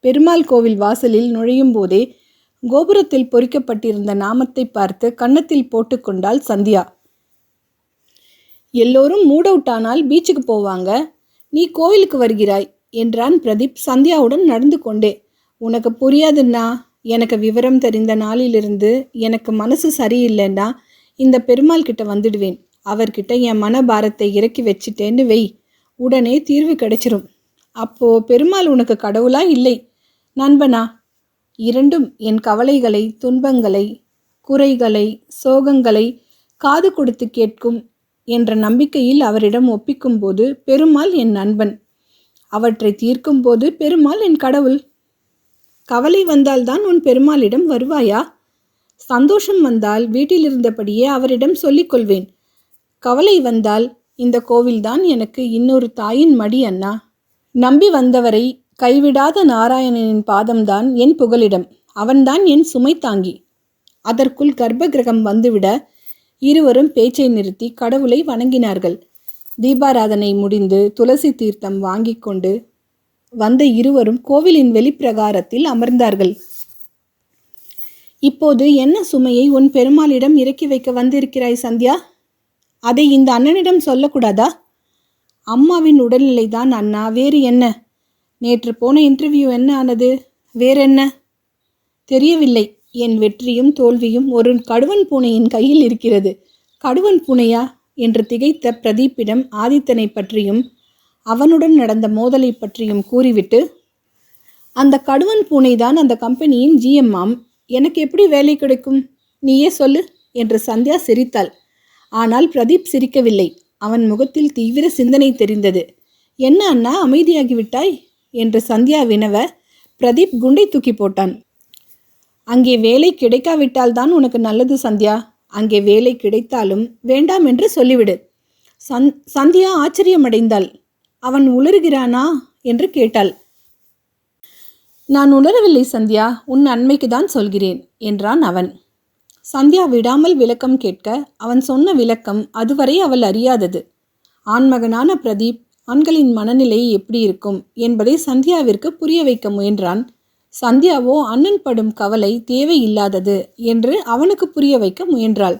பெருமாள் கோவில் வாசலில் நுழையும் போதே கோபுரத்தில் பொறிக்கப்பட்டிருந்த நாமத்தை பார்த்து கன்னத்தில் போட்டுக்கொண்டாள் சந்தியா. எல்லோரும் மூட் அவுட் ஆனால் பீச்சுக்கு போவாங்க. நீ கோவிலுக்கு வருகிறாய் என்றான் பிரதீப் சந்தியாவுடன் நடந்து கொண்டே. உனக்கு புரியாதுன்னா எனக்கு விவரம் தெரிந்த நாளிலிருந்து எனக்கு மனசு சரியில்லைன்னா இந்த பெருமாள் கிட்ட வந்துடுவேன். அவர்கிட்ட என் மனபாரத்தை இறக்கி வச்சிட்டேன்னு வை. உடனே தீர்வு கிடைச்சிரும். அப்போ பெருமாள் உனக்கு கடவுளா? இல்லை. நண்பனா இரண்டும் என் கவலைகளை துன்பங்களை குறைகளை சோகங்களை காது கொடுத்து கேட்கும் என்ற நம்பிக்கையில் அவரிடம் ஒப்பிக்கும்போது பெருமாள் என் நண்பன். அவற்றை தீர்க்கும்போது பெருமாள் என் கடவுள். கவலை வந்தால்தான் உன் பெருமாளிடம் வருவாயா? சந்தோஷம் வந்தால் வீட்டில் இருந்தபடியே அவரிடம் சொல்லிக்கொள்வேன். கவலை வந்தால் இந்த கோவில்தான் எனக்கு இன்னொரு தாயின் மடி அண்ணா. நம்பி வந்தவரை கைவிடாத நாராயணனின் பாதம்தான் என் புகலிடம். அவன்தான் என் சுமை தாங்கி. அதற்குள் கர்ப்ப கிரகம் வந்துவிட இருவரும் பேச்சை நிறுத்தி கடவுளை வணங்கினார்கள். தீபாராதனை முடிந்து துளசி தீர்த்தம் வாங்கி கொண்டு வந்த இருவரும் கோவிலின் வெளிப்பிரகாரத்தில் அமர்ந்தார்கள். இப்போது என்ன சுமையை உன் பெருமாளிடம் இறக்கி வைக்க வந்திருக்கிறாய் சந்தியா? அதை இந்த அண்ணனிடம் சொல்லக்கூடாதா? அம்மாவின் உடல்நிலைதான் அண்ணா. வேறு என்ன? நேற்று போன இன்டர்வியூ என்ன ஆனது? வேறென்ன? தெரியவில்லை. என் வெற்றியும் தோல்வியும் ஒரு கடுவன் பூனையின் கையில் இருக்கிறது. கடுவன் பூனையா? என்று திகைத்த பிரதீப்பிடம் ஆதித்தனை பற்றியும் அவனுடன் நடந்த மோதலை பற்றியும் கூறிவிட்டு அந்த கடுவன் பூனைதான் அந்த கம்பெனியின் ஜிஎம்மாம் எனக்கு எப்படி வேலை கிடைக்கும்? நீயே சொல்லு என்று சந்தியா சிரித்தாள். ஆனால் பிரதீப் சிரிக்கவில்லை. அவன் முகத்தில் தீவிர சிந்தனை தெரிந்தது. என்ன அண்ணா அமைதியாகிவிட்டாய்? என்று சந்தியா வினவ பிரதீப் குண்டை தூக்கி போட்டான். அங்கே வேலை கிடைக்காவிட்டால் தான் உனக்கு நல்லது சந்தியா. அங்கே வேலை கிடைத்தாலும் வேண்டாம் என்று சொல்லிவிடு. சந் சந்தியா ஆச்சரியமடைந்தாள். அவன் உளறுகிறானா என்று கேட்டாள். நான் உணரவில்லை சந்தியா. உன் அண்மைக்கு தான் சொல்கிறேன் என்றான் அவன். சந்தியா விடாமல் விளக்கம் கேட்க அவன் சொன்ன விளக்கம் அதுவரை அவள் அறியாதது. ஆண்மகனான பிரதீப் ஆண்களின் மனநிலை எப்படி இருக்கும் என்பதை சந்தியாவிற்கு புரிய வைக்க முயன்றான். சந்தியாவோ அண்ணன் படும் கவலை தேவையில்லாதது என்று அவனுக்கு புரிய வைக்க முயன்றாள்.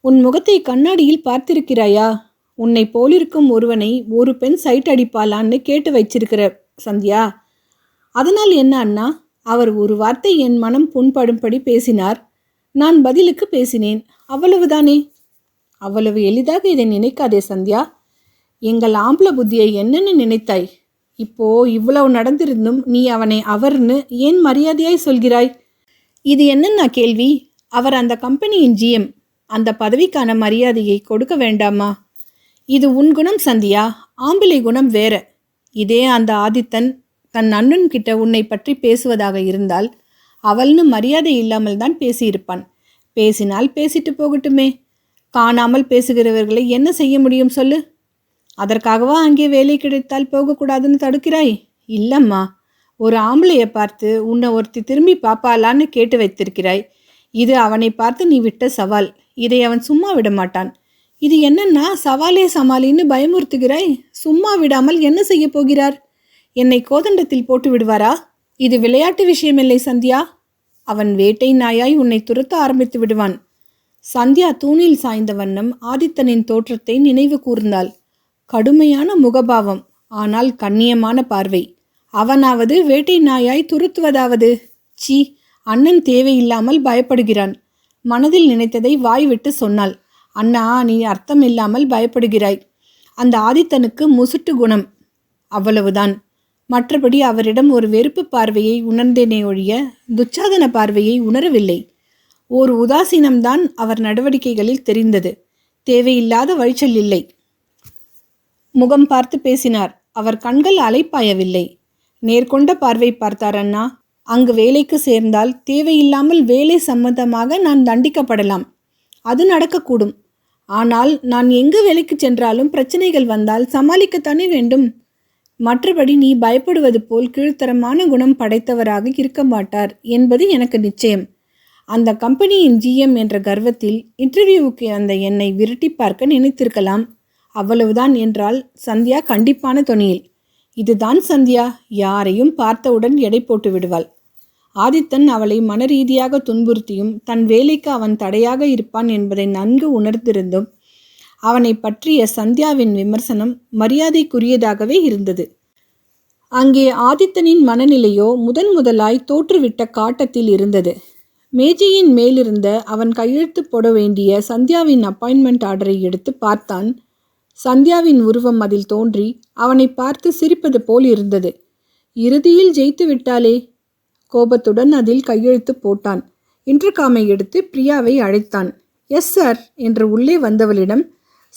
உன் முகத்தை கண்ணாடியில் பார்த்திருக்கிறாயா? உன்னை போலிருக்கும் ஒருவனை ஒரு பெண் சைட் அடிப்பாளான்னு கேட்டு வச்சிருக்கிற சந்தியா? அதனால் என்ன அண்ணா? அவர் ஒரு வார்த்தை என் மனம் புண்படும்படி பேசினார். நான் பதிலுக்கு பேசினேன். அவ்வளவுதானே? அவ்வளவு எளிதாக இதை நினைக்காதே சந்தியா. எங்கள் ஆம்பள புத்தியை என்னென்னு நினைத்தாய்? இப்போ இவ்வளவு நடந்திருந்தும் நீ அவனை அவர்னு ஏன் மரியாதையாய் சொல்கிறாய்? இது என்னென்ன கேள்வி? அவர் அந்த கம்பெனியின் ஜிஎம் அந்த பதவிக்கான மரியாதையை கொடுக்க வேண்டாமா? இது உன் குணம் சந்தியா? ஆம்பளை குணம் வேற. இதே அந்த ஆதித்தன் தன் அண்ணன் கிட்ட உன்னை பற்றி பேசுவதாக இருந்தால் அவள்னு மரியாதை இல்லாமல் தான் பேசியிருப்பான். பேசினால் பேசிட்டு போகட்டுமே. காணாமல் பேசுகிறவர்களை என்ன செய்ய முடியும் சொல்லு? அதற்காகவா அங்கே வேலை கிடைத்தால் போகக்கூடாதுன்னு தடுக்கிறாய்? இல்லம்மா. ஒரு ஆம்பளையை பார்த்து உன்னை ஒருத்தி திரும்பி பாப்பாளான்னு கேட்டு வைத்திருக்கிறாய். இது அவனை பார்த்து நீ விட்ட சவால். இதை அவன் சும்மா விட மாட்டான் இது என்னன்னா சவாலே சமாளின்னு பயமுறுத்துகிறாய்? சும்மா விடாமல் என்ன செய்ய போகிறார்? என்னை கோதண்டத்தில் போட்டு விடுவாரா? இது விளையாட்டு விஷயமில்லை சந்தியா. அவன் வேட்டை நாயாய் உன்னை துரத்த ஆரம்பித்து விடுவான். சந்தியா தூணில் சாய்ந்த வண்ணம் ஆதித்தனின் தோற்றத்தை நினைவு கூர்ந்தாள். கடுமையான முகபாவம் ஆனால் கண்ணியமான பார்வை. அவனாவது வேட்டை நாயாய் துருத்துவதாவது. சீ அண்ணன் தேவையில்லாமல் பயப்படுகிறான். மனதில் நினைத்ததை வாய் விட்டு சொன்னாள். அண்ணா நீ அர்த்தம் இல்லாமல் பயப்படுகிறாய். அந்த ஆதித்தனுக்கு முசுட்டு குணம். அவ்வளவுதான். மற்றபடி அவரிடம் ஒரு வெறுப்பு பார்வையை உணர்ந்தேனே ஒழிய துச்சாதன பார்வையை உணரவில்லை. ஓர் உதாசீனம்தான் அவர் நடவடிக்கைகளில் தெரிந்தது. தேவையில்லாத வழிச்சல் இல்லை. முகம் பார்த்து பேசினார். அவர் கண்கள் அலைப்பாயவில்லை. நேர்கொண்ட பார்வை பார்த்தார் அண்ணா. அங்கு வேலைக்கு சேர்ந்தால் தேவையில்லாமல் வேலை சம்பந்தமாக நான் தண்டிக்கப்படலாம். அது நடக்கக்கூடும். ஆனால் நான் எங்கு வேலைக்கு சென்றாலும் பிரச்சனைகள் வந்தால் சமாளிக்கத்தானே வேண்டும். மற்றபடி நீ பயப்படுவது போல் கீழ்த்தரமான குணம் படைத்தவராக இருக்க மாட்டார் என்பது எனக்கு நிச்சயம். அந்த கம்பெனியின் ஜிஎம் என்ற கர்வத்தில் இன்டர்வியூவுக்கு அந்த என்னை விரட்டி பார்க்க நினைத்திருக்கலாம். அவ்வளவுதான் என்றால் சந்தியா கண்டிப்பான தொனியில். இதுதான் சந்தியா யாரையும் பார்த்தவுடன் எடை போட்டு விடுவாள். ஆதித்தன் அவளை மனரீதியாக துன்புறுத்தியும் தன் வேலைக்கு அவன் தடையாக இருப்பான் என்பதை நன்கு உணர்ந்திருந்தும் அவனை பற்றிய சந்தியாவின் விமர்சனம் மரியாதைக்குரியதாகவே இருந்தது. அங்கே ஆதித்தனின் மனநிலையோ முதன் முதலாய் தோற்றுவிட்ட காட்டத்தில் இருந்தது. மேஜையின் மேலிருந்த அவன் கையெழுத்து போட வேண்டிய சந்தியாவின் அப்பாயின்மெண்ட் ஆர்டரை எடுத்து பார்த்தான். சந்தியாவின் உருவம் அதில் தோன்றி அவனை பார்த்து சிரிப்பது போல் இருந்தது. இறுதியில் ஜெயித்து விட்டாளே? கோபத்துடன் அதில் கையெழுத்து போட்டான். இன்டர்காமை எடுத்து பிரியாவை அழைத்தான். எஸ் சார் என்று உள்ளே வந்தவளிடம்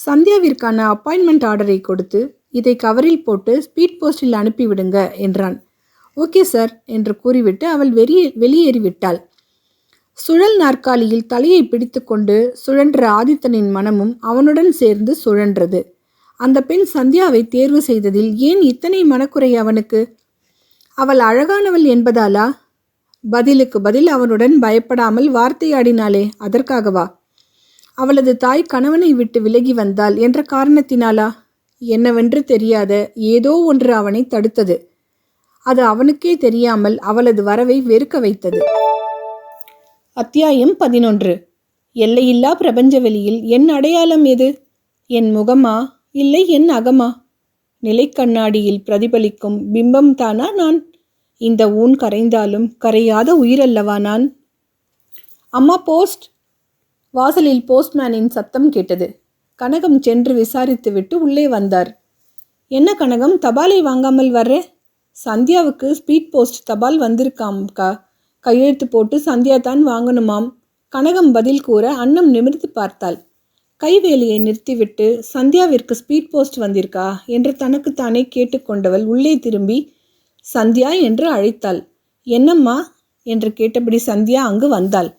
சந்தியாவிற்கான அப்பாயின்மெண்ட் ஆர்டரை கொடுத்து இதை கவரில் போட்டு ஸ்பீட் போஸ்டில் அனுப்பிவிடுங்க என்றான். ஓகே சார் என்று கூறிவிட்டு அவள் வெளியே வெளியேறிவிட்டாள். சுழல் நாற்காலியில் தலையை பிடித்துக்கொண்டு சுழன்ற ஆதித்தனின் மனமும் அவனுடன் சேர்ந்து சுழன்றது. அந்த பெண் சந்தியாவை தேர்வு செய்ததில் ஏன் இத்தனை மனக்குறை அவனுக்கு? அவள் அழகானவள் என்பதாலா? பதிலுக்கு பதில் அவனுடன் பயப்படாமல் வார்த்தையாடினாளே அதற்காகவா? அவளது தாய் கணவனை விட்டு விலகி வந்தாள் என்ற காரணத்தினாலா? என்னவென்று தெரியாத ஏதோ ஒன்று அவனை தடுத்தது. அது அவனுக்கே தெரியாமல் அவளது வரவை வெறுக்க வைத்தது. அத்தியாயம் பதினொன்று. எல்லையில்லா பிரபஞ்ச வெளியில் என் அடையாளம் எது? என் முகமா? இல்லை என் அகமா? நிலைக்கண்ணாடியில் பிரதிபலிக்கும் பிம்பம் தானா நான்? இந்த ஊன் கரைந்தாலும் கரையாத உயிரல்லவா நான்? அம்மா போஸ்ட். வாசலில் போஸ்ட்மேனின் சத்தம் கேட்டது. கனகம் சென்று விசாரித்துவிட்டு உள்ளே வந்தார். என்ன கனகம் தபாலை வாங்காமல் வர்ற? சந்தியாவுக்கு ஸ்பீட் போஸ்ட் தபால் வந்திருக்காம்க்கா கையெழுத்து போட்டு சந்தியா தான் வாங்கணுமாம்? கனகம் பதில் கூற அன்னம் நிமிர்ந்து பார்த்தாள். கைவேலியை நிறுத்திவிட்டு சந்தியாவிற்கு ஸ்பீட் போஸ்ட் வந்திருக்கா? என்று தனக்குத்தானே கேட்டுக்கொண்டவள் உள்ளே திரும்பி சந்தியா என்று அழைத்தாள். என்னம்மா? என்று கேட்டபடி சந்தியா அங்கு வந்தாள்.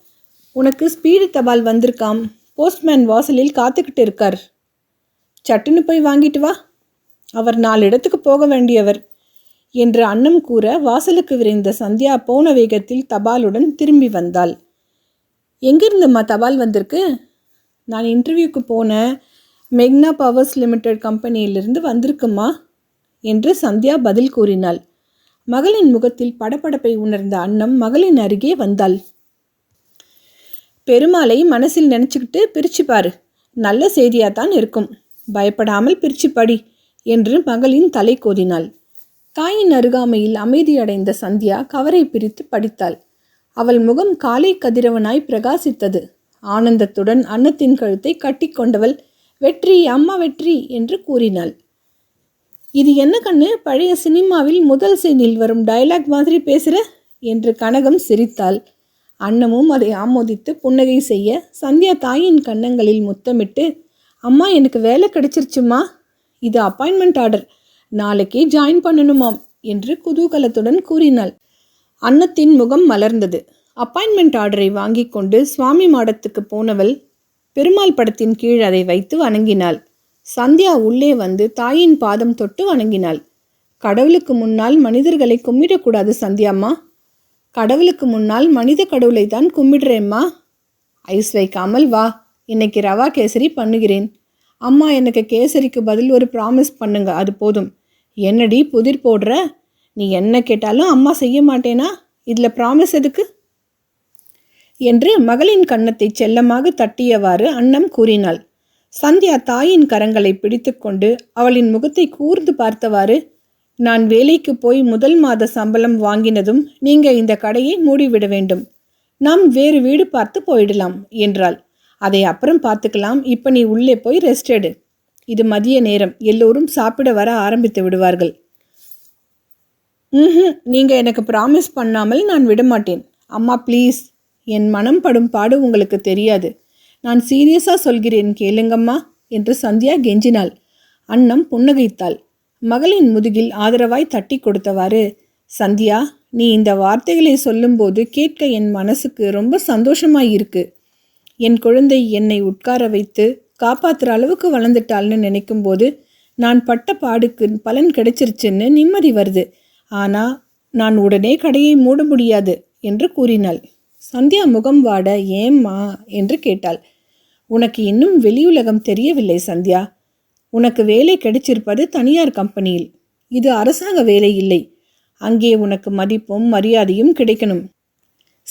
உனக்கு ஸ்பீடு தபால் வந்திருக்காம். போஸ்ட்மேன் வாசலில் காத்துக்கிட்டு இருக்கார். சட்டுன்னு போய் வாங்கிட்டு வா. அவர் நாலு இடத்துக்கு போக வேண்டியவர் என்று அன்னம் கூற வாசலுக்கு விரைந்த சந்தியா போன வேகத்தில் தபாலுடன் திரும்பி வந்தாள். எங்கிருந்தம்மா தபால் வந்திருக்கு? நான் இன்டர்வியூக்கு போன மெக்னா பவர்ஸ் லிமிடெட் கம்பெனியிலிருந்து வந்திருக்குமா? என்று சந்தியா பதில் கூறினாள். மகளின் முகத்தில் படபடப்பை உணர்ந்த அன்னம் மகளின் அருகே வந்தாள். பெருமாளை மனசில் நினச்சிக்கிட்டு பிரிச்சு நல்ல செய்தியாக தான் இருக்கும். பயப்படாமல் பிரிச்சு படி என்று மகளின் தலை கோதினாள். தாயின் அருகாமையில் அமைதியடைந்த சந்தியா கவரை பிரித்து படித்தாள். அவள் முகம் காலை கதிரவனாய் பிரகாசித்தது. ஆனந்தத்துடன் அன்னத்தின் கழுத்தை கட்டிக்கொண்டவள் வெற்றி அம்மா வெற்றி என்று கூறினாள். இது என்ன கண்ணு? பழைய சினிமாவில் முதல் சீனில் வரும் டயலாக் மாதிரி பேசுகிற என்று கனகம் சிரித்தாள். அன்னமும் அதை ஆமோதித்து புன்னகை செய்ய சந்தியா தாயின் கன்னங்களில் முத்தமிட்டு அம்மா எனக்கு வேலை கிடைச்சிருச்சுமா இது அப்பாயின்மெண்ட் ஆர்டர் நாளைக்கே ஜாயின் பண்ணணுமாம் என்று குதூகலத்துடன் கூறினாள். அன்னத்தின் முகம் மலர்ந்தது. அப்பாயின்மெண்ட் ஆர்டரை வாங்கி கொண்டு சுவாமி மாடத்துக்கு போனவள் பெருமாள் படத்தின் கீழ் அதை வைத்து வணங்கினாள். சந்தியா உள்ளே வந்து தாயின் பாதம் தொட்டு வணங்கினாள். கடவுளுக்கு முன்னால் மனிதர்களை கும்பிடக்கூடாது சந்தியாம்மா. கடவுளுக்கு முன்னால் மனித கடவுளை தான் கும்பிடுறேம்மா. ஐஸ் வைக்காமல் வா இன்னைக்கு ரவா கேசரி பண்ணுகிறேன். அம்மா எனக்கு கேசரிக்கு பதில் ஒரு ப்ராமிஸ் பண்ணுங்க அது போதும். என்னடி புதிர் போடுற? நீ என்ன கேட்டாலும் அம்மா செய்ய மாட்டேனா? இதில் ப்ராமிஸ் எதுக்கு? என்று மகளின் கன்னத்தை செல்லமாக தட்டியவாறு அன்னம் கூறினாள். சந்தியா தாயின் கரங்களை பிடித்துக்கொண்டு அவளின் முகத்தை கூர்ந்து பார்த்தவாறு நான் வேலைக்கு போய் முதல் மாத சம்பளம் வாங்கினதும் நீங்க இந்த கடையை மூடிவிட வேண்டும். நாம் வேறு வீடு பார்த்து போயிடலாம் என்றாள். அதை அப்புறம் பார்த்துக்கலாம். இப்போ நீ உள்ளே போய் ரெஸ்ட் எடு. இது மதிய நேரம். எல்லோரும் சாப்பிட வர ஆரம்பித்து விடுவார்கள். ம் நீங்கள் எனக்கு ப்ராமிஸ் பண்ணாமல் நான் விடமாட்டேன். அம்மா ப்ளீஸ் என் மனம் படும் பாடு உங்களுக்கு தெரியாது. நான் சீரியஸாக சொல்கிறேன் கேளுங்கம்மா என்று சந்தியா கெஞ்சினாள். அன்னம் புன்னகைத்தாள். மகளின் முதுகில் ஆதரவாய் தட்டி கொடுத்தவாறு சந்தியா நீ இந்த வார்த்தைகளை சொல்லும்போது கேட்க என் மனசுக்கு ரொம்ப சந்தோஷமாயிருக்கு. என் குழந்தை என்னை உட்கார வைத்து காப்பாற்றுற அளவுக்கு வளர்ந்துட்டாள்னு நினைக்கும்போது நான் பட்ட பாடுக்கு பலன் கிடைச்சிருச்சுன்னு நிம்மதி வருது. ஆனால் நான் உடனே கடையை மூட முடியாது என்று கூறினாள். சந்தியா முகம் வாட ஏம்மா? என்று கேட்டாள். உனக்கு இன்னும் வெளியுலகம் தெரியவில்லை சந்தியா. உனக்கு வேலை கிடைச்சிருப்பது தனியார் கம்பெனியில். இது அரசாங்க வேலை இல்லை. அங்கே உனக்கு மதிப்பும் மரியாதையும் கிடைக்கணும்.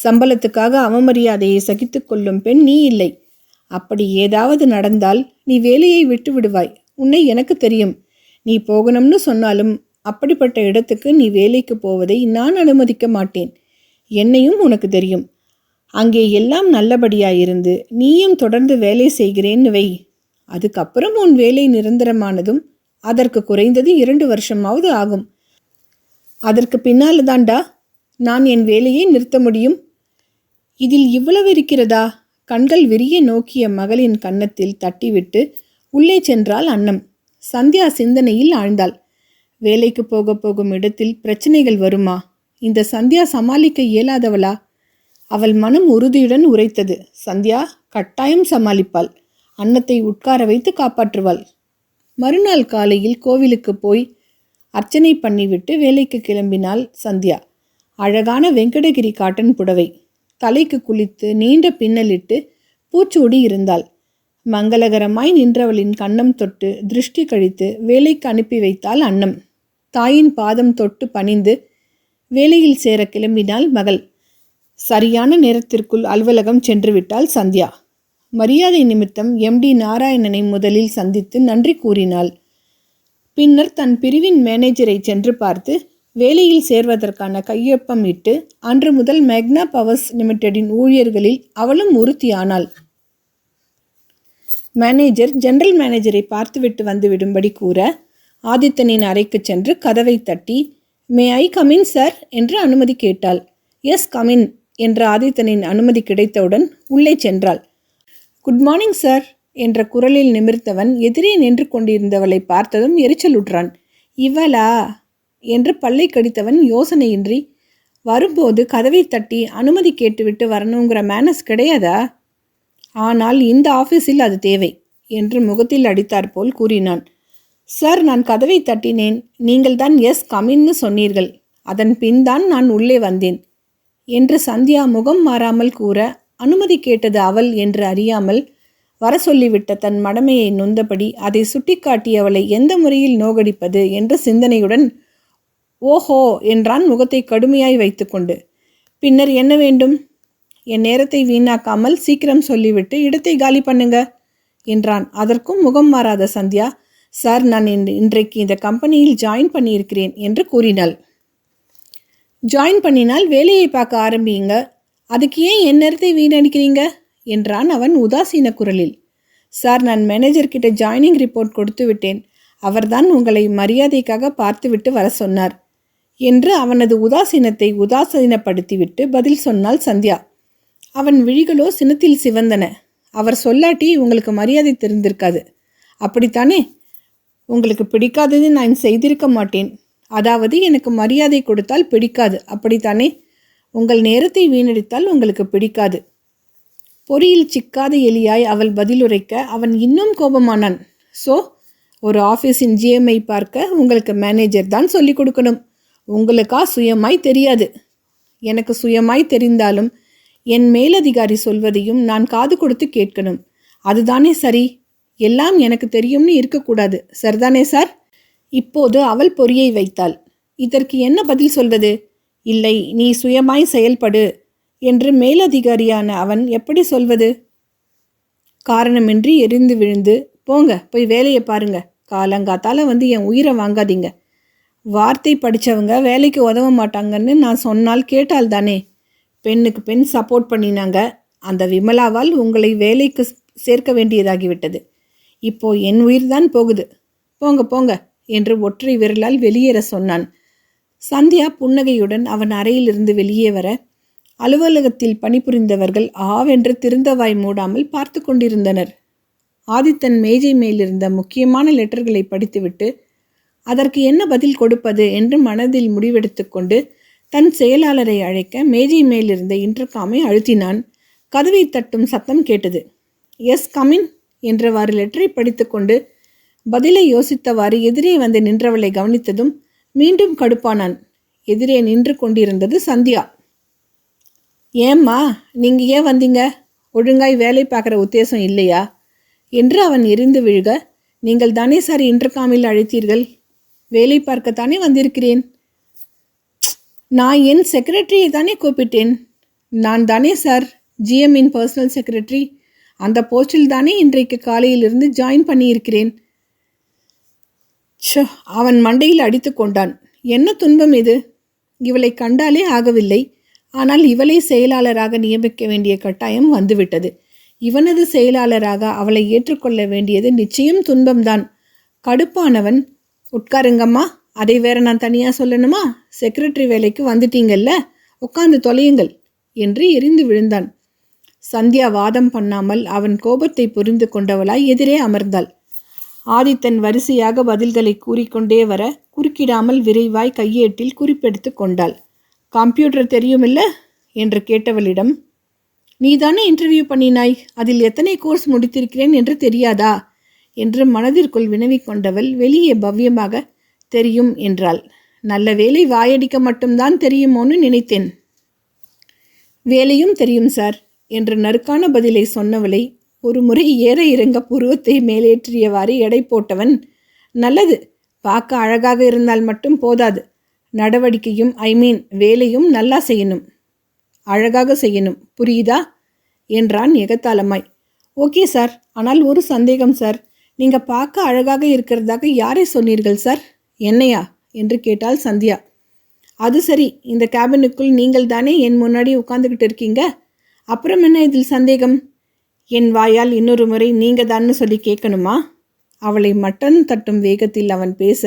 சம்பளத்துக்காக அவமரியாதையை சகித்து கொள்ளும் பெண் நீ இல்லை. அப்படி ஏதாவது நடந்தால் நீ வேலையை விட்டு விடுவாய். உன்னை எனக்கு தெரியும். நீ போகணும்னு சொன்னாலும் அப்படிப்பட்ட இடத்துக்கு நீ வேலைக்கு போவதை நான் அனுமதிக்க மாட்டேன். என்னையும் உனக்கு தெரியும். அங்கே எல்லாம் நல்லபடியாயிருந்து நீயும் தொடர்ந்து வேலை செய்கிறேன்னு வை. அதுக்கப்புறம் உன் வேலை நிரந்தரமானதும் அதற்கு குறைந்தது இரண்டு வருஷமாவது ஆகும். அதற்கு பின்னால் தாண்டா நான் என் வேலையை நிறுத்த முடியும். இதில் இவ்வளவு இருக்கிறதா? கண்கள் விரிய நோக்கிய மகளின் கன்னத்தில் தட்டிவிட்டு உள்ளே சென்றாள் அன்னம். சந்தியா சிந்தனையில் ஆழ்ந்தாள். வேலைக்கு போக போகும் இடத்தில் பிரச்சனைகள் வருமா? இந்த சந்தியா சமாளிக்க இயலாதவளா? அவள் மனம் உறுதியுடன் உரைத்தது. சந்தியா கட்டாயம் சமாளிப்பாள். அன்னத்தை உட்கார வைத்து காப்பாற்றுவாள். மறுநாள் காலையில் கோவிலுக்கு போய் அர்ச்சனை பண்ணிவிட்டு வேலைக்கு கிளம்பினாள் சந்தியா. அழகான வெங்கடகிரி காட்டன் புடவை. தலைக்கு குளித்து நீண்ட பின்னலிட்டு பூச்சூடி இருந்தாள். மங்களகரமாய் நின்றவளின் கண்ணம் தொட்டு திருஷ்டி கழித்து வேலைக்கு அனுப்பி வைத்தாள் அன்னம். தாயின் பாதம் தொட்டு பணிந்து வேலையில் சேர கிளம்பினாள் மகள். சரியான நேரத்திற்குள் அலுவலகம் சென்றுவிட்டாள் சந்தியா. மரியாதை நிமித்தம் எம்டி நாராயணனை முதலில் சந்தித்து நன்றி கூறினாள். பின்னர் தன் பிரிவின் மேனேஜரை சென்று பார்த்து வேலையில் சேர்வதற்கான கையொப்பம் இட்டு அன்று முதல் மேக்னா பவர்ஸ் லிமிடெடின் ஊழியர்களில் அவளும் உறுதியானாள். மேனேஜர் ஜெனரல் மேனேஜரை பார்த்துவிட்டு வந்து விடும்படி கூற ஆதித்தனின் அறைக்கு சென்று கதவை தட்டி மே ஐ கமின் சார் என்று அனுமதி கேட்டாள். எஸ் கமின் என்ற ஆதித்தனின் அனுமதி கிடைத்தவுடன் உள்ளே சென்றாள். குட் மார்னிங் சார் என்ற குரலில் நிமிர்த்தவன் எதிரே நின்று கொண்டிருந்தவளை பார்த்ததும் எரிச்சலுற்றான். இவளா? என்று பல்லை கடித்தவன் யோசனையின்றி வரும்போது கதவை தட்டி அனுமதி கேட்டுவிட்டு வரணுங்கிற மேனஸ் கிடையாதா? ஆனால் இந்த ஆஃபீஸில் அது தேவை என்று முகத்தில் அடித்தாற்போல் கூறினான். சார் நான் கதவை தட்டினேன். நீங்கள் தான் எஸ் கமின்னு சொன்னீர்கள். அதன் பின் தான் நான் உள்ளே வந்தேன். என்று சந்தியா முகம் மாறாமல் கூற அனுமதி கேட்டது அவள் என்று அறியாமல் வர சொல்லிவிட்ட தன் மடமையை நொந்தபடி அதை சுட்டிக்காட்டியவளை எந்த முறையில் நோகடிப்பது என்ற சிந்தனையுடன் ஓஹோ என்றான் முகத்தை கடுமையாய் வைத்துக்கொண்டு. பின்னர் என்ன வேண்டும்? என் நேரத்தை வீணாக்காமல் சீக்கிரம் சொல்லிவிட்டு இடத்தை காலி பண்ணுங்க என்றான். அதற்கும் முகம் மாறாத சந்தியா சார் நான் இன்றைக்கு இந்த கம்பெனியில் ஜாயின் பண்ணியிருக்கிறேன் என்று கூறினாள். ஜாயின் பண்ணினால் வேலையை பார்க்க ஆரம்பியுங்க. அதுக்கு ஏன் என் நேரத்தை வீணடிக்கிறீங்க? என்றான் அவன் உதாசீன குரலில். சார் நான் மேனேஜர்கிட்ட ஜாயினிங் ரிப்போர்ட் கொடுத்து விட்டேன். அவர்தான் உங்களை மரியாதைக்காக பார்த்துவிட்டு வர சொன்னார். என்று அவனது உதாசீனத்தை உதாசீனப்படுத்திவிட்டு பதில் சொன்னாள் சந்தியா. அவன் விழிகளோ சினத்தில் சிவந்தன. அவர் சொல்லாட்டி உங்களுக்கு மரியாதை தெரிந்திருக்காது. அப்படித்தானே? உங்களுக்கு பிடிக்காதது நான் செய்திருக்க மாட்டேன். அதாவது எனக்கு மரியாதை கொடுத்தால் பிடிக்காது. அப்படித்தானே? உங்கள் நேரத்தை வீணடித்தால் உங்களுக்கு பிடிக்காது. பொறியில் சிக்காத எலியாய் அவள் பதிலுரைக்க அவன் இன்னும் கோபமானான். ஸோ ஒரு ஆஃபீஸின் ஜிஎம்ஐ பார்க்க உங்களுக்கு மேனேஜர் தான் சொல்லிக் கொடுக்கணும். உங்களுக்கா சுயமாய் தெரியாது. எனக்கு சுயமாய் தெரிந்தாலும் என் மேலதிகாரி சொல்வதையும் நான் காது கொடுத்து கேட்கணும். அதுதானே சரி. எல்லாம் எனக்கு தெரியும்னு இருக்கக்கூடாது. சரிதானே சார்? இப்போது அவள் பொறியை வைத்தாள். இதற்கு என்ன பதில் சொல்வது? இல்லை நீ சுயமாய் செயல்படு என்று மேலதிகாரியான அவன் எப்படி சொல்வது? காரணமின்றி எரிந்து விழுந்து போங்க போய் வேலையை பாருங்க. காலங்காத்தால வந்து என் உயிரை வாங்காதீங்க. வார்த்தை படித்தவங்க வேலைக்கு உதவ மாட்டாங்கன்னு நான் சொன்னால் கேட்டால் தானே பெண்ணுக்கு பெண் சப்போர்ட் பண்ணினாங்க. அந்த விமலாவால் உங்களை வேலைக்கு சேர்க்க வேண்டியதாகிவிட்டது. இப்போ என் உயிர் தான் போகுது. போங்க போங்க. என்று ஒற்றை விரலால் வெளியேற சொன்னான். சந்தியா புன்னகையுடன் அவன் அறையிலிருந்து வெளியே வர அலுவலகத்தில் பணிபுரிந்தவர்கள் ஆவென்று திருந்தவாய் மூடாமல் பார்த்து கொண்டிருந்தனர். ஆதித்தன் மேஜை மேலிருந்த முக்கியமான லெட்டர்களை படித்துவிட்டு அதற்கு என்ன பதில் கொடுப்பது? என்று மனதில் முடிவெடுத்து கொண்டு தன் செயலாளரை அழைக்க மேஜை மேலிருந்த இன்டர்காமை அழுத்தினான். கதவை தட்டும் சத்தம் கேட்டது. எஸ் கமின் என்றவாறு லெட்டரை படித்துக்கொண்டு பதிலை யோசித்தவாறு எதிரே வந்து நின்றவளை கவனித்ததும் மீண்டும் கடுப்பானான். எதிரே நின்று கொண்டிருந்தது சந்தியா. ஏம்மா நீங்கள் ஏன் வந்தீங்க? ஒழுங்காய் வேலை பார்க்குற உத்தேசம் இல்லையா? என்று அவன் எரிந்து விழுக நீங்கள் தானே சார் இன்டர்காமில் அழைத்தீர்கள்? வேலை பார்க்கத்தானே வந்திருக்கிறேன்? நான் என் செக்ரட்டரியை தானே கூப்பிட்டேன்? நான் தானே சார் ஜிஎம்மின் பர்சனல் செக்ரட்டரி அந்த போஸ்டில் தானே இன்றைக்கு காலையிலிருந்து ஜாயின் பண்ணியிருக்கிறேன். ஷோ அவன் மண்டையில் அடித்து கொண்டான். என்ன துன்பம் இது? இவளை கண்டாலே ஆகவில்லை. ஆனால் இவளை செயலாளராக நியமிக்க வேண்டிய கட்டாயம் வந்துவிட்டது. இவனது செயலாளராக அவளை ஏற்றுக்கொள்ள வேண்டியது நிச்சயம் துன்பம்தான். கடுப்பானவன். உட்காருங்கம்மா. அதை வேற நான் தனியாக சொல்லணுமா? செக்ரட்டரி வேலைக்கு வந்துட்டீங்கல்ல? உட்காந்து தொலையுங்கள் என்று எரிந்து விழுந்தான். சந்தியா வாதம் பண்ணாமல் அவன் கோபத்தை புரிந்து கொண்டவளாய் எதிரே அமர்ந்தாள். ஆதித்தன் வரிசையாக பதில்களை கூறிக்கொண்டே வர குறுக்கிடாமல் விரைவாய் கையேட்டில் குறிப்பெடுத்து கொண்டாள். கம்ப்யூட்டர் தெரியுமில்ல? என்று கேட்டவளிடம் நீதானே இன்டர்வியூ பண்ணினாய்? அதில் எத்தனை கோர்ஸ் முடித்திருக்கிறேன் என்று தெரியாதா? என்று மனதிற்குள் வினவிக் கொண்டவள் வெளியே பவ்யமாக தெரியும் என்றாள். நல்ல வேலை வாயடிக்க மட்டும்தான் தெரியுமோன்னு நினைத்தேன். வேலையும் தெரியும் சார் என்று நறுக்கான பதிலை சொன்னவளை ஒரு முறை ஏற இறங்க புருவத்தை மேலேற்றியவாறு எடை போட்டவன் நல்லது பார்க்க அழகாக இருந்தால் மட்டும் போதாது. நடவடிக்கையும் ஐ மீன் வேலையும் நல்லா செய்யணும். அழகாக செய்யணும் புரியுதா? என்றான் எகத்தாளமாய் ஓகே சார். ஆனால் ஒரு சந்தேகம் சார். நீங்கள் பார்க்க அழகாக இருக்கிறதாக யாரை சொன்னீர்கள் சார்? என்னையா? என்று கேட்டாள் சந்தியா. அது சரி. இந்த கேபினுக்குள் நீங்கள் தானே என் முன்னாடி உட்காந்துக்கிட்டு இருக்கீங்க? அப்புறம் என்ன இதில் சந்தேகம்? என் வாயால் இன்னொரு முறை நீங்க தான்னு சொல்லி கேட்கணுமா? அவளை மட்டன் தட்டும் வேகத்தில் அவன் பேச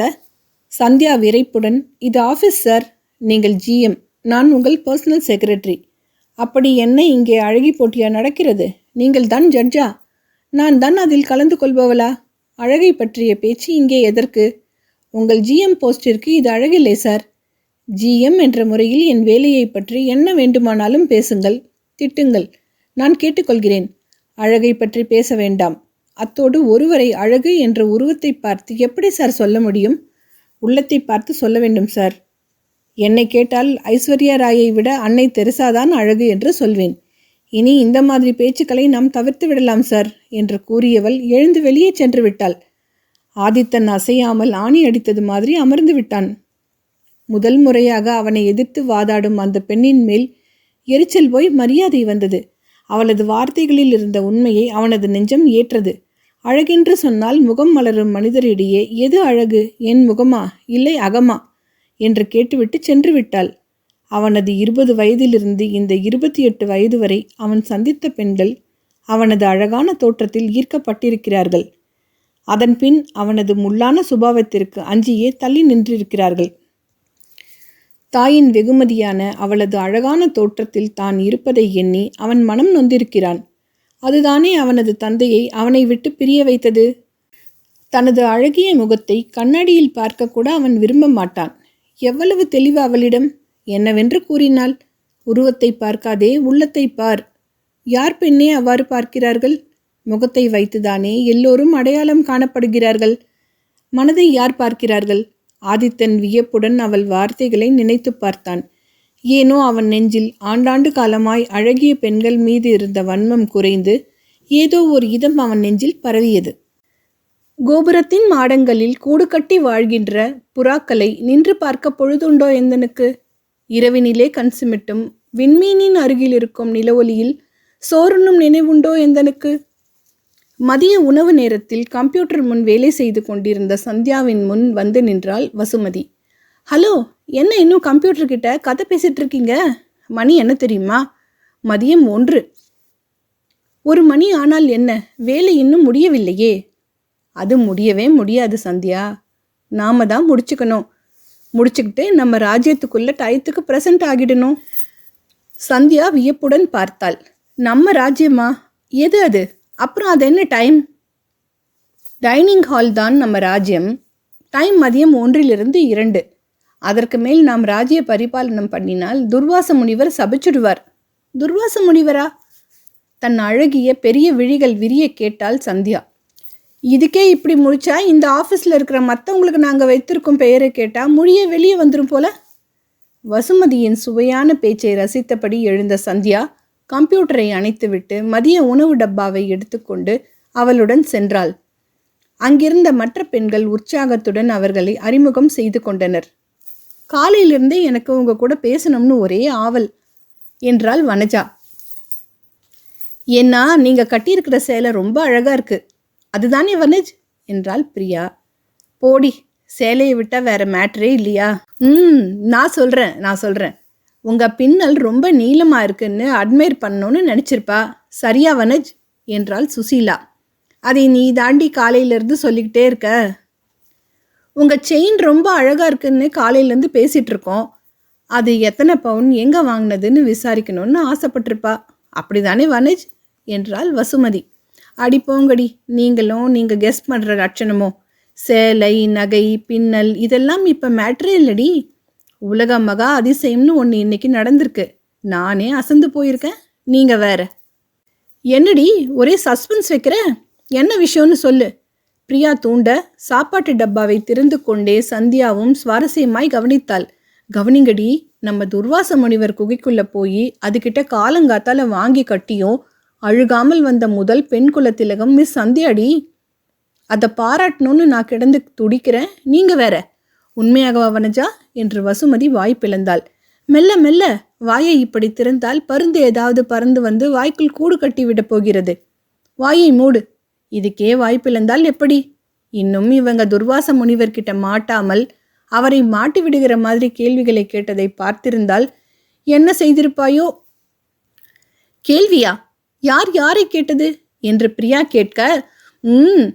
சந்தியா விரைப்புடன் இது ஆஃபீஸ் சார் நீங்கள் ஜிஎம் நான் உங்கள் பர்சனல் செக்ரட்டரி அப்படி என்ன இங்கே அழகி போட்டியா நடக்கிறது? நீங்கள் தான் ஜட்ஜா நான் தான் அதில் கலந்து கொள்பவளா? அழகை பற்றிய பேச்சு இங்கே எதற்கு? உங்கள் ஜிஎம் போஸ்டிற்கு இது அழகில்லை சார் ஜிஎம் என்ற முறையில் என் வேலையை பற்றி என்ன வேண்டுமானாலும் பேசுங்கள். திட்டுங்கள். நான் கேட்டுக்கொள்கிறேன். அழகை பற்றி பேச வேண்டாம். அத்தோடு ஒருவரை அழகு என்ற உருவத்தை பார்த்து எப்படி சார் சொல்ல முடியும்? உள்ளத்தை பார்த்து சொல்ல வேண்டும் சார். என்னை கேட்டால் ஐஸ்வர்யா ராயை விட அன்னை தெரசாதான் அழகு என்று சொல்வேன். இனி இந்த மாதிரி பேச்சுக்களை நாம் தவிர்த்து விடலாம் சார் என்று கூறியவள் எழுந்து வெளியே சென்று விட்டாள். ஆதித்தன் அசையாமல் ஆணி அடித்தது மாதிரி அமர்ந்து விட்டான். முதல் முறையாக அவனை எதிர்த்து வாதாடும் அந்த பெண்ணின் மேல் எரிச்சல் போய் மரியாதை வந்தது. அவளது வார்த்தைகளில் இருந்த உண்மையை அவனது நெஞ்சம் ஏற்றது. அழகென்று சொன்னால் முகம் மலரும் மனிதரிடையே எது அழகு? என் முகமா? இல்லை அகமா? என்று கேட்டுவிட்டு சென்று விட்டாள் அவனது இருபது வயதிலிருந்து இந்த இருபத்தி எட்டு வயது வரை அவன் சந்தித்த பெண்கள் அவனது அழகான தோற்றத்தில் ஈர்க்கப்பட்டிருக்கிறார்கள். அதன்பின் அவனது முள்ளான சுபாவத்திற்கு அஞ்சியே தள்ளி நின்றிருக்கிறார்கள். தாயின் வெகுமதியான அவளது அழகான தோற்றத்தில் தான் இருப்பதை எண்ணி அவன் மனம் நொந்திருக்கிறான். அதுதானே அவனது தந்தையை அவனை விட்டு பிரிய வைத்தது? தனது அழகிய முகத்தை கண்ணாடியில் பார்க்க கூட அவன் விரும்ப மாட்டான். எவ்வளவு தெளிவு அவளிடம்? என்னவென்று கூறினாள். உருவத்தை பார்க்காதே உள்ளத்தை பார். யார் பெண்ணே அவ்வாறு பார்க்கிறார்கள்? முகத்தை வைத்துதானே எல்லோரும் அடையாளம் காணப்படுகிறார்கள். மனதை யார் பார்க்கிறார்கள்? ஆதித்தன் வியப்புடன் அவள் வார்த்தைகளை நினைத்து பார்த்தான். ஏனோ அவன் நெஞ்சில் ஆண்டாண்டு காலமாய் அழகிய பெண்கள் மீது இருந்த வன்மம் குறைந்து ஏதோ ஒரு இதம் அவன் நெஞ்சில் பரவியது. கோபுரத்தின் மாடங்களில் கூடு கட்டி வாழ்கின்ற புறாக்களை நின்று பார்க்க பொழுதுண்டோ எந்தனுக்கு? இரவினிலே கண் சிமிட்டும் விண்மீனின் அருகில் இருக்கும் நிலவொலியில் சோறுண்ணும் நினைவுண்டோ எந்தனுக்கு? மதிய உணவு நேரத்தில் கம்ப்யூட்டர் முன் வேலை செய்து கொண்டிருந்த சந்தியாவின் முன் வந்து நின்றாள் வசுமதி. ஹலோ என்ன இன்னும் கம்ப்யூட்டர் கிட்ட கதை பேசிட்டு இருக்கீங்க? மணி என்ன தெரியுமா? மதியம் ஒன்று. ஒரு மணி ஆனால் என்ன? வேலை இன்னும் முடியவில்லையே. அது முடியவே முடியாது சந்தியா. நாம தான் முடிச்சுக்கணும். முடிச்சுக்கிட்டு நம்ம ராஜ்யத்துக்குள்ள டயத்துக்கு ப்ரெசண்ட் ஆகிடணும். சந்தியா வியப்புடன் பார்த்தாள். நம்ம ராஜ்யமா? எது அது? அப்புறம் அது என்ன டைம் டைனிங் ஹால் தான் நம்ம ராஜ்யம். டைம் மதியம் ஒன்றிலிருந்து இரண்டு. அதற்கு மேல் நாம் ராஜ்ய பரிபாலனம் பண்ணினால் துர்வாச முனிவர் சபிச்சுடுவார். துர்வாச முனிவரா? தன் அழகிய பெரிய விழிகள் விரிய கேட்டால் சந்தியா. இதுக்கே இப்படி முடிச்சா? இந்த ஆஃபீஸில் இருக்கிற மற்றவங்களுக்கு நாங்கள் வைத்திருக்கும் பெயரை கேட்டால் மொழியே வெளியே வந்துடும் போல? வசுமதியின் சுவையான பேச்சை ரசித்தபடி எழுந்த சந்தியா கம்ப்யூட்டரை அணைத்துவிட்டு மதிய உணவு டப்பாவை எடுத்துக்கொண்டு அவளுடன் சென்றாள். அங்கிருந்த மற்ற பெண்கள் உற்சாகத்துடன் அவர்களை அறிமுகம் செய்து கொண்டனர். காலையிலிருந்தே எனக்கு உங்க கூட பேசணும்னு ஒரே ஆவல் என்றாள் வனஜா. ஏன்னா நீங்க கட்டியிருக்கிற சேலை ரொம்ப அழகா இருக்கு. அதுதானே வனஜ்? என்றாள் பிரியா. போடி சேலையை விட்டா வேற மேட்ரே இல்லையா? ம் நான் சொல்றேன் நான் சொல்றேன். உங்கள் பின்னல் ரொம்ப நீளமாக இருக்குன்னு அட்மையர் பண்ணணும்னு நினச்சிருப்பா சரியா வனஜ்? என்றாள் சுசீலா. அதை நீ தாண்டி காலையிலேருந்து சொல்லிக்கிட்டே இருக்க. உங்கள் செயின் ரொம்ப அழகாக இருக்குன்னு காலையிலேருந்து பேசிகிட்ருக்கோம் இருக்கோம். அது எத்தனை பவுன் எங்கே வாங்கினதுன்னு விசாரிக்கணும்னு ஆசைப்பட்டிருப்பா. அப்படிதானே வனஜ்? என்றாள் வசுமதி. அடி போங்கடி நீங்களும் நீங்கள் கெஸ் பண்ணுற லட்சணமோ? சேலை நகை பின்னல் இதெல்லாம் இப்போ மேட்ரே இல்லடி. உலக மகா அதிசயம்னு ஒன்று இன்னைக்கு நடந்திருக்கு. நானே அசந்து போயிருக்கேன். நீங்க வேற. என்னடி ஒரே சஸ்பென்ஸ் வைக்கிற? என்ன விஷயம்னு சொல்லு. பிரியா தூண்ட சாப்பாட்டு டப்பாவை திறந்து கொண்டே சந்தியாவும் சுவாரஸ்யமாய் கவனித்தாள். கவனிங்கடி நம்ம துர்வாச முனிவர் குகைக்குள்ள போய் அதுகிட்ட காலங்காத்தால வாங்கி கட்டியும் அழுகாமல் வந்த முதல் பெண் குலத்திலகம் மிஸ் சந்தியாடி. அதை பாராட்டணும்னு நான் கிடந்து துடிக்கிறேன். நீங்க வேற. உண்மையாகவா வனஜா? என்று வசுமதி வாய் பிளந்தாள். மெல்ல மெல்ல வாயை இப்படி திறந்தால் பருந்து ஏதாவது பறந்து வந்து வாய்க்குள் கூடு கட்டி விடப் போகிறது. வாயை மூடு. இதுக்கே வாய்ப்பிழந்தால் எப்படி? இன்னும் இவங்க துர்வாச முனிவர்கிட்ட மாட்டாமல் அவரை மாட்டி விடுகிற மாதிரி கேள்விகளை கேட்டதை பார்த்திருந்தால் என்ன செய்திருப்பாயோ? கேள்வியா? யார் யாரை கேட்டது? என்று பிரியா கேட்க ம்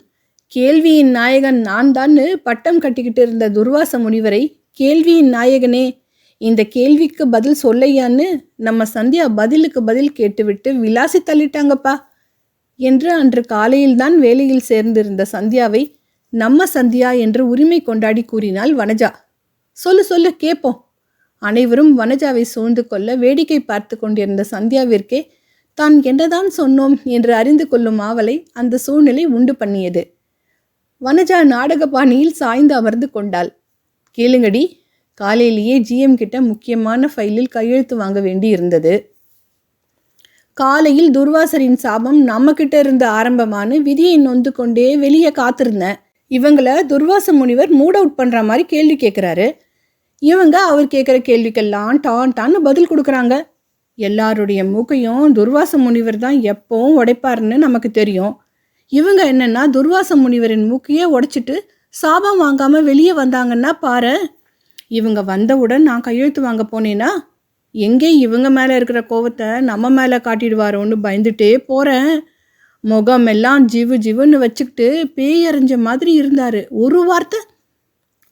கேள்வியின் நாயகன் நான் தான்னு பட்டம் கட்டிக்கிட்டு இருந்த துர்வாச முனிவரை கேள்வியின் நாயகனே இந்த கேள்விக்கு பதில் சொல்லையான்னு நம்ம சந்தியா பதிலுக்கு பதில் கேட்டுவிட்டு விலாசி தள்ளிட்டாங்கப்பா என்று அன்று காலையில்தான் வேலையில் சேர்ந்திருந்த சந்தியாவை நம்ம சந்தியா என்று உரிமை கொண்டாடி கூறினாள் வனஜா. சொல்லு சொல்லு கேட்போம் அனைவரும் வனஜாவை சூழ்ந்து கொள்ள வேடிக்கை பார்த்து கொண்டிருந்த சந்தியாவிற்கே தான் என்னதான் சொன்னோம் என்று அறிந்து கொள்ளும் ஆவலை அந்த சூழ்நிலை உண்டு பண்ணியது. வனஜா நாடக பாணியில் சாய்ந்து அமர்ந்து கொண்டாள். கேளுங்கடி காலையிலேயே ஜிஎம் கிட்ட முக்கியமான ஃபைலில் கையெழுத்து வாங்க வேண்டி இருந்தது. காலையில் துர்வாசரின் சாபம் நம்மக்கிட்ட இருந்து ஆரம்பமான விதியை நொந்து கொண்டே வெளியே காத்திருந்தேன். இவங்கள துர்வாச முனிவர் மூட் அவுட் பண்ணுற மாதிரி கேள்வி கேட்குறாரு இவங்க அவர் கேட்குற கேள்விக்கெல்லாம் டான் டான்னு பதில் கொடுக்குறாங்க. எல்லாருடைய மூக்கையும் துர்வாச முனிவர் தான் எப்பவும் உடைப்பாருன்னு நமக்கு தெரியும். இவங்க என்னென்னா துர்வாச முனிவரின் மூக்கையே உடைச்சிட்டு சாபம் வாங்காமல் வெளியே வந்தாங்கன்னா பாரு. இவங்க வந்தவுடன் நான் கையெழுத்து வாங்க போனேன்னா எங்கே இவங்க மேலே இருக்கிற கோவத்தை நம்ம மேலே காட்டிடுவாரோன்னு பயந்துட்டே போகிறேன் முகமெல்லாம் ஜிவு ஜிவுன்னு வச்சுக்கிட்டு பேய் அறிஞ்ச மாதிரி இருந்தார். ஒரு வார்த்தை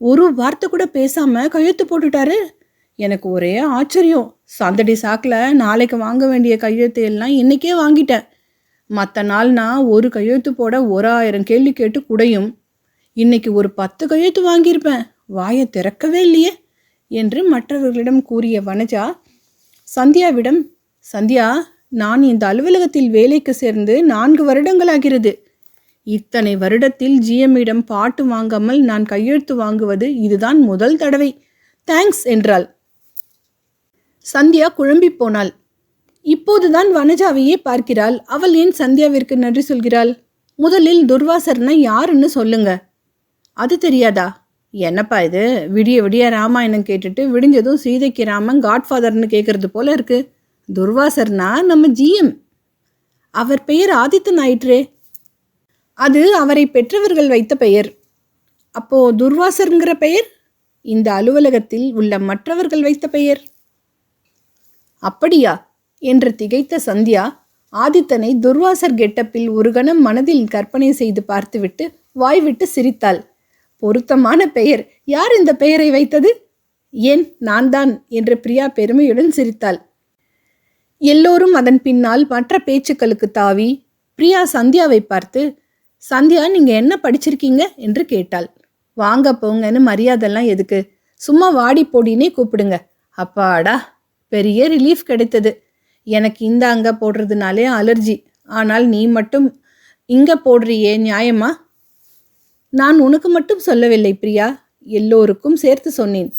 ஒரு வார்த்தை கூட பேசாமல் கையெழுத்து போட்டுட்டாரு. எனக்கு ஒரே ஆச்சரியம். சந்தடி சாக்கில் நாளைக்கு வாங்க வேண்டிய கையெழுத்து எல்லாம் இன்றைக்கே வாங்கிட்டேன். மற்ற நாள் நான் ஒரு கையெழுத்து போட ஒரு ஆயிரம் கேள்வி கேட்டு குடையும். இன்னைக்கு ஒரு பத்து கையெழுத்து வாங்கியிருப்பேன். வாயை திறக்கவே இல்லையே? என்று மற்றவர்களிடம் கூறிய வனஜா சந்தியாவிடம் சந்தியா நான் இந்த அலுவலகத்தில் வேலைக்கு சேர்ந்து நான்கு வருடங்களாகிறது இத்தனை வருடத்தில் ஜிஎம்மிடம் பாட்டு வாங்காமல் நான் கையெழுத்து வாங்குவது இதுதான் முதல் தடவை. தேங்க்ஸ் என்றாள். சந்தியா குழம்பி போனாள். இப்போதுதான் வனஜாவையே பார்க்கிறாள். அவள் ஏன் சந்தியாவிற்கு நன்றி சொல்கிறாள்? முதலில் துர்வாசர்னா யாருன்னு சொல்லுங்க. அது தெரியாதா? என்னப்பா இது? விடிய விடிய ராமாயணம் கேட்டுட்டு விடிஞ்சதும் சீதைக்கு ராமன் காட்ஃபாதர்னு கேட்கறது போல இருக்கு. துர்வாசர்னா நம்ம ஜிஎம் அவர் பெயர் ஆதித்தன் ஆயிற்றே அது அவரை பெற்றவர்கள் வைத்த பெயர். அப்போ துர்வாசர்ங்கிற பெயர்? இந்த அலுவலகத்தில் உள்ள மற்றவர்கள் வைத்த பெயர். அப்படியா? என்று திகைத்த சந்தியா ஆதித்தனை துர்வாசர் கெட்டப்பில் ஒரு கணம் மனதில் கற்பனை செய்து பார்த்துவிட்டு வாய்விட்டு சிரித்தாள். பொருத்தமான பெயர். யார் இந்த பெயரை வைத்தது? ஏன் நான் தான் என்று பிரியா பெருமையுடன் சிரித்தாள். எல்லோரும் அதன் பின்னால் மற்ற பேச்சுக்களுக்கு தாவி பிரியா சந்தியாவை பார்த்து சந்தியா நீங்கள் என்ன படிச்சிருக்கீங்க? என்று கேட்டாள். வாங்க போங்கன்னு மரியாதைலாம் எதுக்கு? சும்மா வாடி போடினே கூப்பிடுங்க. அப்பாடா பெரிய ரிலீஃப் கிடைத்தது. எனக்கு இந்த அங்கே போடுறதுனாலே அலர்ஜி. ஆனால் நீ மட்டும் இங்கே போடுறியே நியாயமா? நான் உனக்கு மட்டும் சொல்லவில்லை பிரியா. எல்லோருக்கும் சேர்த்து சொன்னேன்.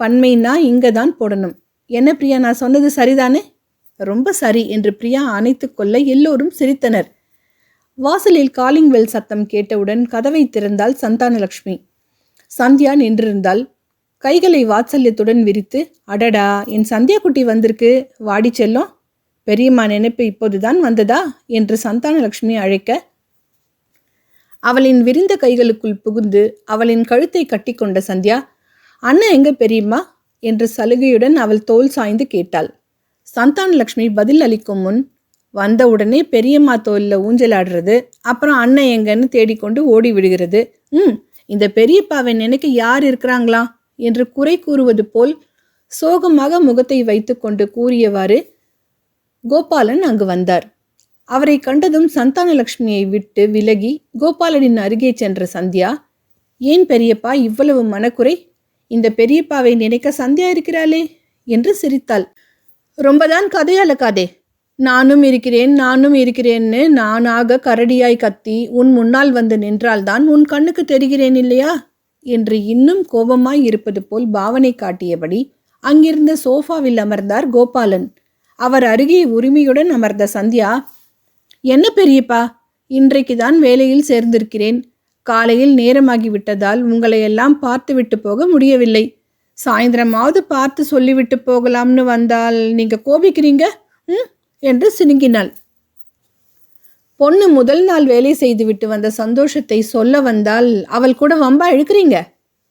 பன்மைனா இங்கே தான் போடணும். என்ன பிரியா நான் சொன்னது சரிதானே? ரொம்ப சரி என்று பிரியா அணைத்து கொள்ள எல்லோரும் சிரித்தனர். வாசலில் காலிங் வெல் சத்தம் கேட்டவுடன் கதவை திறந்தாள் சந்தானலக்ஷ்மி. சந்தியா நின்றிருந்தாள். கைகளை வாத்சல்யத்துடன் விரித்து அடடா என் சந்தியா குட்டி வந்திருக்கு. வாடி செல்லும். பெரியம்மா நினைப்பு இப்போதுதான் வந்ததா? என்று சந்தானலட்சுமி அழைக்க அவளின் விரிந்த கைகளுக்குள் புகுந்து அவளின் கழுத்தை கட்டிக்கொண்ட சந்தியா அண்ணன் எங்க பெரியம்மா? என்று சலுகையுடன் அவள் தோல் சாய்ந்து கேட்டாள். சந்தானலட்சுமி பதில் அளிக்கும் முன் வந்தவுடனே பெரியம்மா தோலில் ஊஞ்சலாடுறது அப்புறம் அண்ணன் எங்கன்னு தேடிக்கொண்டு ஓடி விடுகிறது ம் இந்த பெரியப்பாவை நினைக்க யார் இருக்கிறாங்களா? என்று குறை கூறுவது போல் சோகமாக முகத்தை வைத்துக்கொண்டு கூறியவாறு கோபாலன் அங்கு வந்தார். அவரை கண்டதும் சந்தானலட்சுமியை விட்டு விலகி கோபாலனின் அருகே சென்ற சந்தியா ஏன் பெரியப்பா இவ்வளவு மனக்குறை? இந்த பெரியப்பாவை நினைக்க சந்தியா இருக்கிறாளே? என்று சிரித்தாள். ரொம்பதான் கதையளக்காதே நானும் இருக்கிறேன் நானும் இருக்கிறேன்னு நானாக கரடியாய் கத்தி உன் முன்னால் வந்து நின்றால்தான் உன் கண்ணுக்கு தெரிகிறேன் இல்லையா? என்று இன்னும் கோபமாய் இருப்பது போல் பாவனை காட்டியபடி அங்கிருந்த சோஃபாவில் அமர்ந்தார் கோபாலன். அவர் அருகே உரிமையுடன் அமர்ந்த சந்தியா என்ன பெரியப்பா இன்றைக்கு தான் வேலையில் சேர்ந்திருக்கிறேன். காலையில் நேரமாகி விட்டதால் உங்களை எல்லாம் பார்த்துவிட்டு போக முடியவில்லை. சாயந்தரமாவது பார்த்து சொல்லிவிட்டு போகலாம்னு வந்தால் நீங்கள் கோபிக்கிறீங்க? ம் என்று சினுங்கினாள். பொண்ணு முதல் நாள் வேலை செய்துவிட்டு வந்த சந்தோஷத்தை சொல்ல வந்தால் அவள் கூட வம்பா இழுக்கிறீங்க?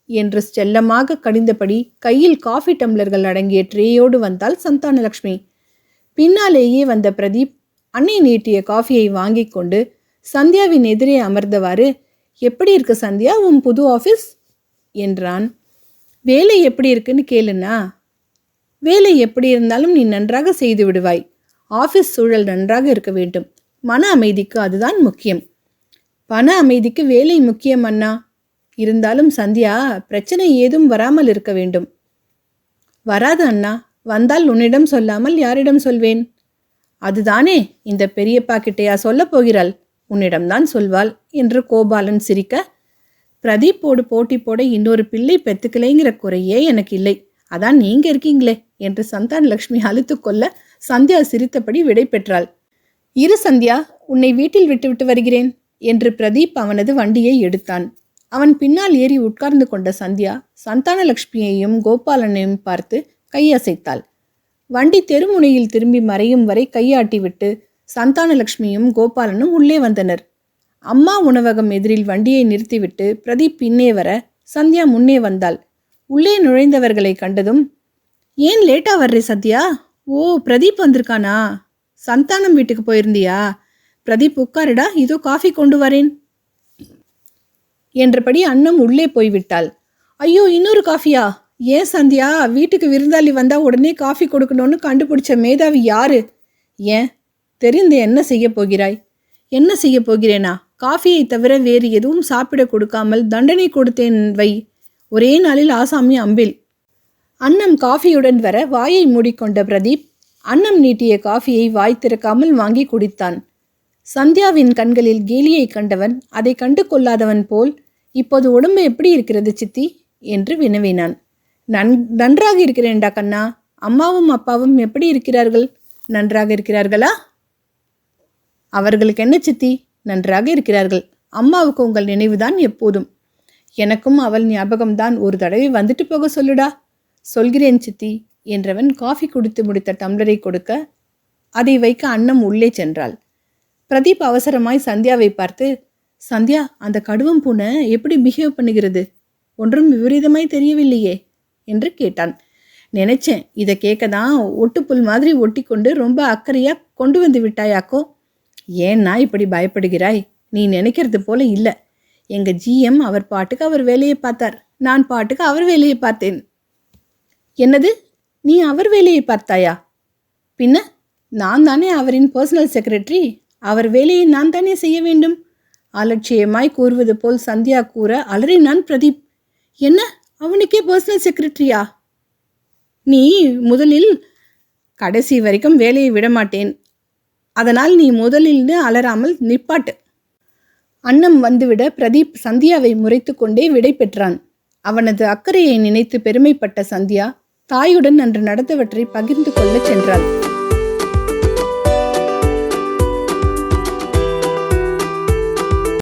என்று செல்லமாக கடிந்தபடி கையில் காஃபி டம்ளர்கள் அடங்கிய ட்ரேயோடு வந்தாள் சந்தானலக்ஷ்மி. பின்னாலேயே வந்த பிரதீப் அன்னை நீட்டிய காஃபியை வாங்கி கொண்டு சந்தியாவின் எதிரே அமர்ந்தவாறு எப்படி இருக்கு சந்தியா? உன் புது ஆஃபீஸ் என்றான். வேலை எப்படி இருக்குன்னு கேளுனா வேலை எப்படி இருந்தாலும் நீ நன்றாக செய்து விடுவாய். ஆஃபீஸ் சூழல் நன்றாக இருக்க வேண்டும். மன அமைதிக்கு அதுதான் முக்கியம். பண அமைதிக்கு வேலை முக்கியம் அண்ணா. இருந்தாலும் சந்தியா பிரச்சனை ஏதும் வராமல் இருக்க வேண்டும். வராது அண்ணா. வந்தால் உன்னிடம் சொல்லாமல் யாரிடம் சொல்வேன்? அதுதானே இந்த பெரியப்பா கிட்டையா சொல்லப் போகிறாள். உன்னிடம்தான் சொல்வாள் என்று கோபாலன் சிரிக்க. பிரதீப்போடு போட்டி போட இன்னொரு பிள்ளை பெத்துக்கலைங்கிற குறையே எனக்கு இல்லை. அதான் நீங்க இருக்கீங்களே என்று சந்தான லட்சுமி அழுத்து கொள்ள சந்தியா சிரித்தபடி விடை பெற்றாள். இரு சந்தியா உன்னை வீட்டில் விட்டுவிட்டு வருகிறேன் என்று பிரதீப் அவனது வண்டியை எடுத்தான். அவன் பின்னால் ஏறி உட்கார்ந்து கொண்ட சந்தியா சந்தான லக்ஷ்மியையும் கோபாலனையும் பார்த்து கையசைத்தாள். வண்டி தெருமுனையில் திரும்பி மறையும் வரை கையாட்டிவிட்டு சந்தானலட்சுமியும் கோபாலனும் உள்ளே வந்தனர். அம்மா உணவகம் எதிரில் வண்டியை நிறுத்திவிட்டு பிரதீப் பின்னே வர சந்தியா முன்னே வந்தாள். உள்ளே நுழைந்தவர்களை கண்டதும் ஏன் லேட்டா வர்றே சத்யா ஓ பிரதீப் வந்திருக்கானா? சந்தானம் வீட்டுக்கு போயிருந்தியா? பிரதீப் உட்காருடா இதோ காஃபி கொண்டு வரேன். என்றபடி அண்ணம் உள்ளே போய்விட்டாள். ஐயோ இன்னொரு காஃபியா? ஏன் சந்தியா? வீட்டுக்கு விருந்தாளி வந்தால் உடனே காஃபி கொடுக்கணும்னு கண்டுபிடிச்ச மேதாவி யாரு? ஏன்? தெரிந்து என்ன செய்ய போகிறாய்? என்ன செய்ய போகிறேனா? காஃபியை தவிர வேறு எதுவும் சாப்பிட கொடுக்காமல் தண்டனை கொடுத்தேன் வை. ஒரே நாளில் ஆசாமி அம்பில். அன்னம் காஃபியுடன் வர வாயை மூடிக்கொண்ட பிரதீப் அன்னம் நீட்டிய காஃபியை வாய் திறக்காமல் வாங்கி குடித்தான். சந்தியாவின் கண்களில் கேலியை கண்டவன் அதை கண்டு கொள்ளாதவன் போல் இப்போது உடம்பு எப்படி இருக்கிறது சித்தி? என்று வினவினான். நன் நன்றாக இருக்கிறேன்டா கண்ணா. அம்மாவும் அப்பாவும் எப்படி இருக்கிறார்கள்? நன்றாக இருக்கிறார்களா? அவர்களுக்கு என்ன சித்தி? நன்றாக இருக்கிறார்கள். அம்மாவுக்கு உங்கள் நினைவுதான் எப்போதும். எனக்கும் அவள் ஞாபகம்தான். ஒரு தடவை வந்துட்டு போக சொல்லுடா. சொல்கிறேன் சித்தி என்றவன் காஃபி குடித்து முடித்த டம்ளரை கொடுக்க அதை வைக்க அன்னம் உள்ளே சென்றாள். பிரதீப் அவசரமாய் சந்தியாவை பார்த்து சந்தியா அந்த கடுவம் பூனை எப்படி பிஹேவ் பண்ணுகிறது? ஒன்றும் விபரீதமாய் தெரியவில்லையே. என்று கேட்டான். நினைச்சேன். இதை கேட்க தான் ஒட்டுப்புல் மாதிரி ஒட்டி கொண்டு ரொம்ப அக்கறையாக கொண்டு வந்து விட்டாயாக்கோ? ஏன்னா இப்படி பயப்படுகிறாய். நீ நினைக்கிறது போல இல்லை. எங்கள் ஜிஎம் அவர் பாட்டுக்கு அவர் வேலையை பார்த்தார். நான் பாட்டுக்கு அவர் வேலையை பார்த்தேன். என்னது? நீ அவர் வேலையை பார்த்தாயா? பின்ன நான் தானே அவரின் பர்சனல் செக்ரட்டரி அவர் வேலையை நான் தானே செய்ய வேண்டும்? அலட்சியமாய் கூறுவது போல் சந்தியா கூற அலறினான் பிரதீப். என்ன? அவனுக்கே பர்சனல் செக்ரட்டரியா நீ முதலில் கடைசி வரைக்கும் வேலையை விட மாட்டேன் அதனால் நீ முதலில்னு அலறாமல் நிப்பாட்டு. அன்னம் வந்துவிட பிரதீப் சந்தியாவை முறைத்து கொண்டே விடை பெற்றான். அவனது அக்கறையை நினைத்து பெருமைப்பட்ட சந்தியா தாயுடன் அன்று நடந்தவற்றை பகிர்ந்து கொள்ளச் சென்றாள்.